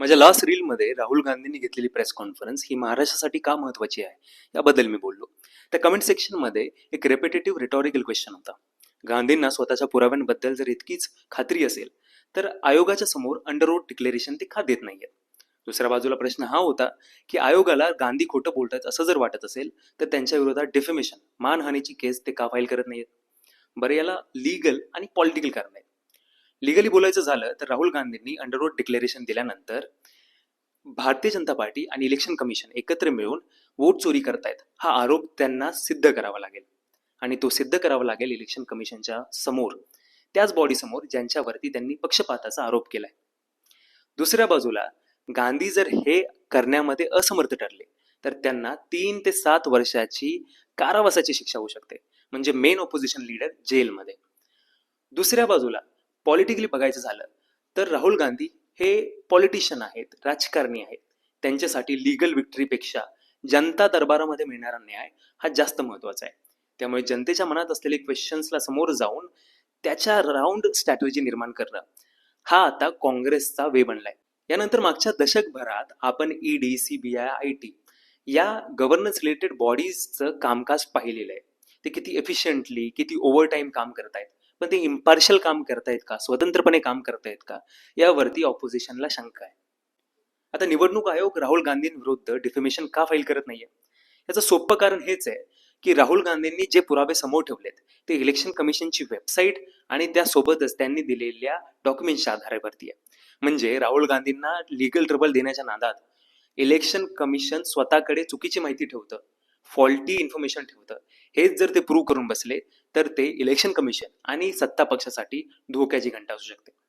माझ्या लास्ट रीलमध्ये राहुल गांधींनी घेतलेली प्रेस कॉन्फरन्स ही महाराष्ट्रासाठी का महत्वाची आहे? याबद्दल मी बोललो. त्या कमेंट सेक्शनमध्ये एक रेपिटेटिव्ह रिटॉरिकल क्वेश्चन होता. गांधींना स्वतःच्या पुराव्यांबद्दल जर इतकीच खात्री असेल तर आयोगाच्या समोर अंडर रोड डिक्लेरेशन ते का देत नाहीयेत? दुसऱ्या बाजूला प्रश्न हा होता की आयोगाला गांधी खोटं बोलतात असं जर वाटत असेल तर त्यांच्या विरोधात डिफेमेशन मानहानीची केस ते का फाईल करत नाहीयेत? बरं याला लिगल आणि पॉलिटिकल कारण आहेत. लिगली बोलायचं झालं तर राहुल गांधींनी अंडररोड डिक्लेरेशन दिल्यानंतर भारतीय जनता पार्टी आणि इलेक्शन कमिशन एकत्र मिळून वोट चोरी करतायत. हा आरोप त्यांना सिद्ध करावा लागेल. आणि तो सिद्ध करावा लागेल इलेक्शन कमिशनच्या समोर. त्याच बॉडी समोर ज्यांच्यावरती त्यांनी पक्षपाताचा आरोप केलाय. दुसऱ्या बाजूला गांधी जर हे करण्यामध्ये असमर्थ ठरले तर त्यांना तीन ते सात वर्षाची कारावासाची शिक्षा होऊ शकते. म्हणजे मेन ऑपोजिशन लीडर जेलमध्ये. दुसऱ्या बाजूला पॉलिटिकली बघायचं झालं तर राहुल गांधी हे पॉलिटिशियन आहेत राजकारणी आहेत. त्यांच्यासाठी लिगल विक्टरीपेक्षा जनता दरबारामध्ये मिळणारा न्याय हा जास्त महत्त्वाचा आहे. त्यामुळे जनतेच्या मनात असलेले क्वेश्चन्सला समोर जाऊन त्याच्या राऊंड स्ट्रॅटेजी निर्माण करणं हा आता काँग्रेसचा वे बनलाय. यानंतर मागच्या दशकभरात आपण E ED CBI I T या गव्हर्नन्स रिलेटेड बॉडीजचं कामकाज पाहिलेलं आहे. ते किती एफिशियंटली किती ओव्हर टाईम काम करतायत. पण ते इम्पार्शल काम करतायत का? स्वतंत्रपणे काम करतायत का? यावरती ऑपोजिशनला शंका आहे. आता निवडणूक आयोग राहुल गांधींविरुद्ध डिफेमेशन का फाईल करत नाहीये? याचं सोपं कारण हेच आहे की राहुल गांधींनी जे पुरावे समोर ठेवलेत ते इलेक्शन कमिशनची वेबसाईट आणि त्यासोबतच त्यांनी दिलेल्या डॉक्युमेंटच्या आधारावरती आहे. म्हणजे राहुल गांधींना लिगल ट्रबल देण्याच्या नादात इलेक्शन कमिशन स्वतःकडे चुकीची माहिती ठेवतं फॉल्टी इन्फॉर्मेशन ठेवतं. हेच जर ते प्रूव्ह करून बसले तर ते इलेक्शन कमिशन आणि सत्ता पक्षासाठी धोक्याची घंटा असू शकते.